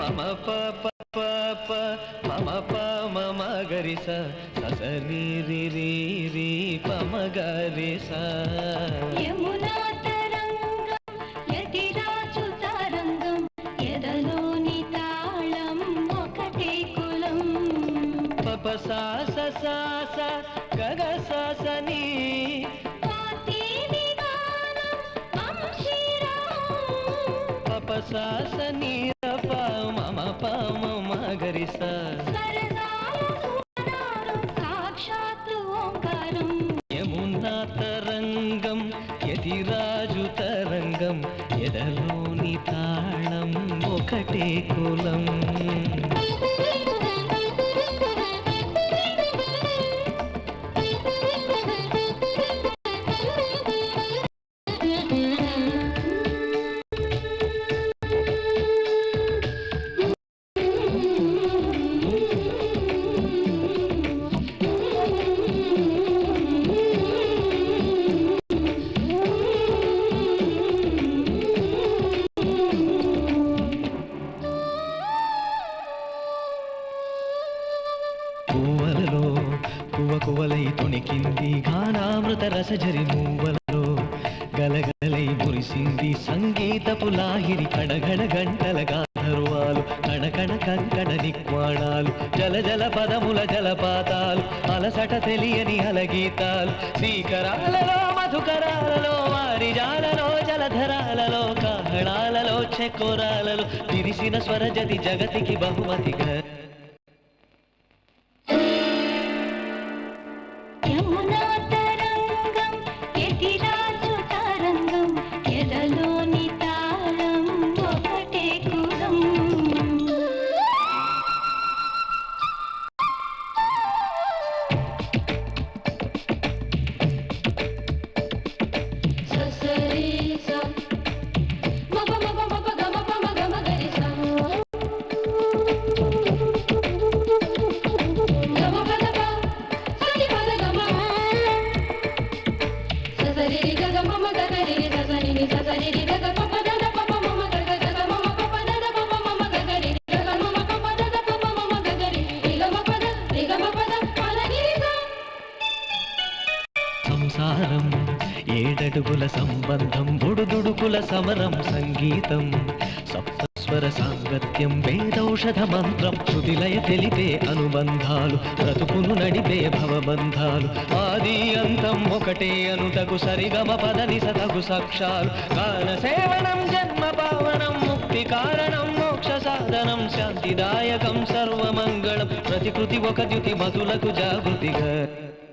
మమ ప ప ప ప మమ ప మమ గరి స స స రి రి రి రి ప మ గరి స. యమునా తరంగం యతిరాజు తరంగం ఎదలోని తాళం ఒకటే కులం. ప ప సా స సా స గ మమ యమునా తరంగం యతిరాజు తరంగం ఎదలోని తాళం ఒకటే కులం. పువ్వలలో కువ కువలై తొణికింది గానామృత రసజరి మూవలలో గలగలై మురిసింది సంగీతపు లాహిరి కడగడ గంటలగా గాధర్వాలు కణకణ కంకణ నిక్వాణాలు జల జల పదముల జలపాతాలు అలసట తెలియని అలగీతాలు శ్రీకరాలలో మధుకరాలలో వారి జాలలో జలధరాలలో కాహళాలలో చెకోరాలలో తిరిసిన స్వరజతి జగతికి బహుమతిగా యమునా తరంగం యతిరాజు తరంగం ఎదలోని సంసారం ఏడడుగుల సంబంధం బుడుదుడుకుల సమరం సంగీతం సప్తస్వర సాంగత్యం వేదౌషధ మంత్రం శృతిలయ తెలిపే అనుబంధాలు బ్రతుకును నడిపే భవబంధాలు. ఆది అంతం ఒకటే అనుటకు సరిగమ పదని సతగు సాక్షాలు. కాన సేవనం జన్మ పావనం ముక్తి కారణం మోక్ష సాధనం శాంతిదాయకం సర్వమంగళం ప్రతికృతి ఒక ద్యుతి మధులకు జాగృతిగా.